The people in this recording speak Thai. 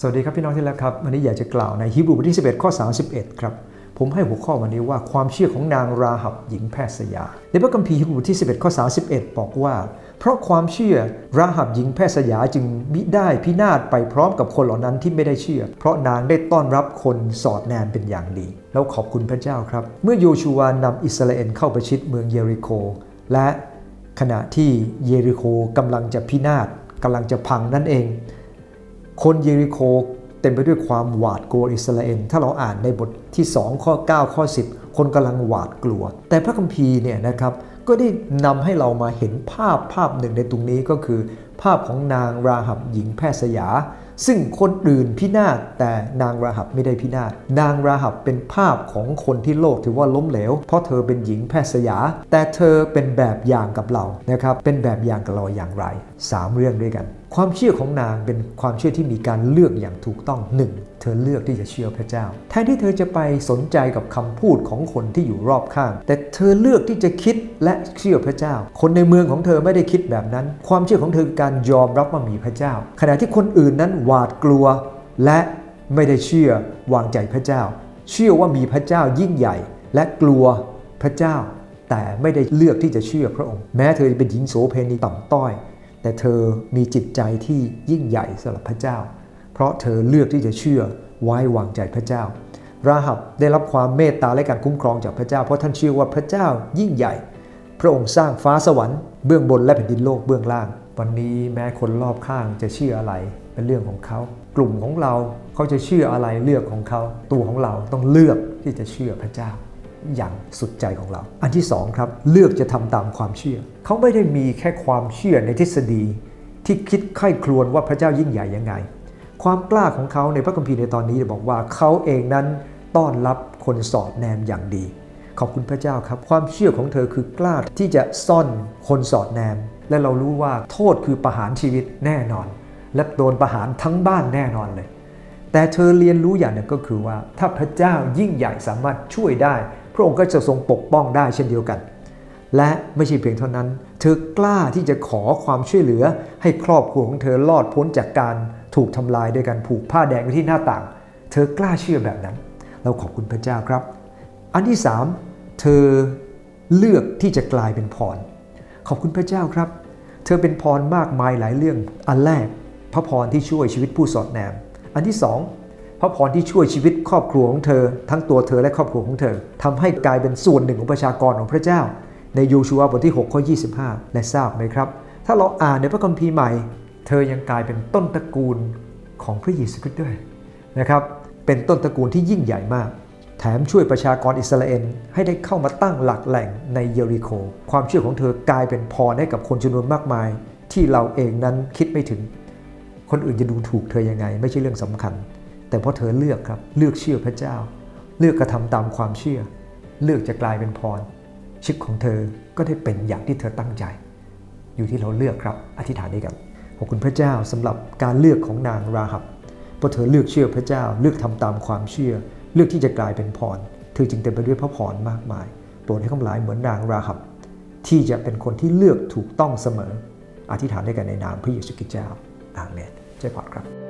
สวัสดีครับพี่น้องที่รักครับวันนี้อยากจะกล่าวในฮีบรูบทที่ 11 ข้อ 31 ครับ ผมให้หัวข้อวันนี้ว่าความเชื่อของนางราหับหญิงแพทย์สยา ในพระคัมภีร์ฮีบรูบทที่ 11 ข้อ 31 บอกว่า เพราะความเชื่อราหับหญิงแพทย์สยาจึงมิได้พินาศไปพร้อมกับคนเหล่านั้นที่ไม่ได้เชื่อ เพราะนางได้ต้อนรับคนสอดแนมเป็นอย่างดี แล้วขอบคุณพระเจ้าครับ เมื่อโยชูวานำอิสราเอลเข้าประชิดเมืองเยริโค และขณะที่เยริโคกำลังจะพินาศกำลังจะพังนั่นเอง คนเยริโคเต็มไปด้วยความหวาดกลัวอิสราเอลถ้าเราอ่านในบทที่ 2 ข้อ 9 ข้อ 10 คนกำลังหวาดกลัว แต่พระคัมภีร์เนี่ยนะครับก็ได้นำให้เรามาเห็นภาพภาพหนึ่งในตรงนี้ก็คือ ภาพของนางราหับหญิงแพทย์สยา ซึ่งคนอื่นพินาศแต่นางราหับไม่ได้พินาศนางราหับเป็นภาพของคนที่โลกถือว่าล้มเหลว เพราะเธอเป็นหญิงแพทย์สยา แต่เธอเป็นแบบอย่างกับเรานะครับเป็นแบบอย่างกับเราอย่างไรสามเรื่องด้วยกันความเชื่อของนางเป็นความเชื่อที่มีการเลือกอย่างถูกต้องหนึ่งเธอเลือกที่จะเชื่อพระเจ้า แทนที่เธอจะไปสนใจกับคำพูดของคนที่อยู่รอบข้าง แต่เธอเลือกที่จะคิดและเชื่อพระเจ้า คนในเมืองของเธอไม่ได้คิดแบบนั้น ความเชื่อของเธอคือการยอมรับว่ามีพระเจ้า ขณะที่คนอื่นนั้นหวาดกลัว และไม่ได้เชื่อวางใจพระเจ้า เชื่อว่ามีพระเจ้ายิ่งใหญ่ และกลัวพระเจ้า แต่ไม่ได้เลือกที่จะเชื่อพระองค์ แม้เธอจะเป็นหญิงโสเพณีต่ำต้อย แต่เธอมีจิตใจที่ยิ่งใหญ่สำหรับพระเจ้า เพราะเธอเลือกที่จะเชื่อไว้วางใจพระเจ้า ราหับได้รับความเมตตาและการคุ้มครองจากพระเจ้า เพราะท่านเชื่อว่าพระเจ้ายิ่งใหญ่ พระองค์สร้างฟ้าสวรรค์เบื้องบนและแผ่นดินโลกเบื้องล่าง วันนี้แม้คนรอบข้างจะเชื่ออะไรเป็นเรื่องของเขา กลุ่มของเราเขาจะเชื่ออะไรเลือกของเขา ตัวของเราต้องเลือกที่จะเชื่อพระเจ้า อย่างสุดใจของเรา อันที่สองครับเลือกจะทำตามความเชื่อ เขาไม่ได้มีแค่ความเชื่อในทฤษฎีที่คิดใคร่ครวญว่าพระเจ้ายิ่งใหญ่ยังไง ความกล้าของเขาในพระคัมภีร์ในตอนนี้บอกว่าเขาเองนั้นต้อนรับคนสอดแนมอย่างดี ขอบคุณพระเจ้าครับ ความเชื่อของเธอคือกล้าที่จะซ่อนคนสอดแนม และเรารู้ว่าโทษคือประหารชีวิตแน่นอน และโดนประหารทั้งบ้านแน่นอนเลย แต่เธอเรียนรู้อย่างหนึงก็คือว่า ถ้าพระเจ้ายิ่งใหญ่สามารถช่วยได้ พระองค์ก็จะทรงปกป้องได้เช่นเดียวกัน และไม่ใช่เพียงเท่านั้น เธอกล้าที่จะขอความช่วยเหลือให้ครอบครัวของเธอรอดพ้นจากการถูกทำลายโดยการผูกผ้าแดงไว้ที่หน้าต่าง เธอกล้าเชื่อแบบนั้น เราขอบคุณพระเจ้าครับ อันที่สามเธอเลือกที่จะกลายเป็นพร ขอบคุณพระเจ้าครับ เธอเป็นพรมากมายหลายเรื่อง อันแรก พระพรที่ช่วยชีวิตผู้สอดแนม อันที่สอง ระพรที่ช่วยชีวิตครอบครัวของเธอ ทั้งตัวเธอและครอบครัวของเธอทำให้กลายเป็นส่วนหนึ่งของประชากรของพระเจ้า ในโยชูวาบทที่6ข้อ25 และทราบไหมครับ ถ้าเราอ่านในพระคัมภีร์ใหม่ เธอยังกลายเป็นต้นตระกูลของพระเยซูคริสต์ด้วยนะครับเป็นต้นตระกูลที่ยิ่งใหญ่มาก แถมช่วยประชากรอิสราเอลให้ได้เข้ามาตั้งหลักแหล่งในเยริโค ความเชื่อของเธอกลายเป็นพรให้กับคนจำนวนมากมาย ที่เราเองนั้นคิดไม่ถึง คนอื่นจะดูถูกเธอยังไง ไม่ใช่เรื่องสำคัญ แต่เพราะเธอเลือกครับเลือกเชื่อพระเจ้า เลือกกระทำตามความเชื่อ เลือกจะกลายเป็นพรชีวิตของเธอก็ได้เป็นอย่างที่เธอตั้งใจ อยู่ที่เราเลือกครับอธิษฐานด้วยกันขอบคุณพระเจ้าสำหรับการเลือกของนางราหับเพราะเธอเลือกเชื่อพระเจ้า เลือกทำตามความเชื่อ เลือกที่จะกลายเป็นพรเธอจึงเต็มไปด้วยพระพรมากมายโปรดให้ข้าพเจ้าเหมือนนางราหับ ที่จะเป็นคนที่เลือกถูกต้องเสมอ อธิษฐานด้วยกันในนามพระเยซูคริสต์เจ้าอาเมนเจ้าพรครับ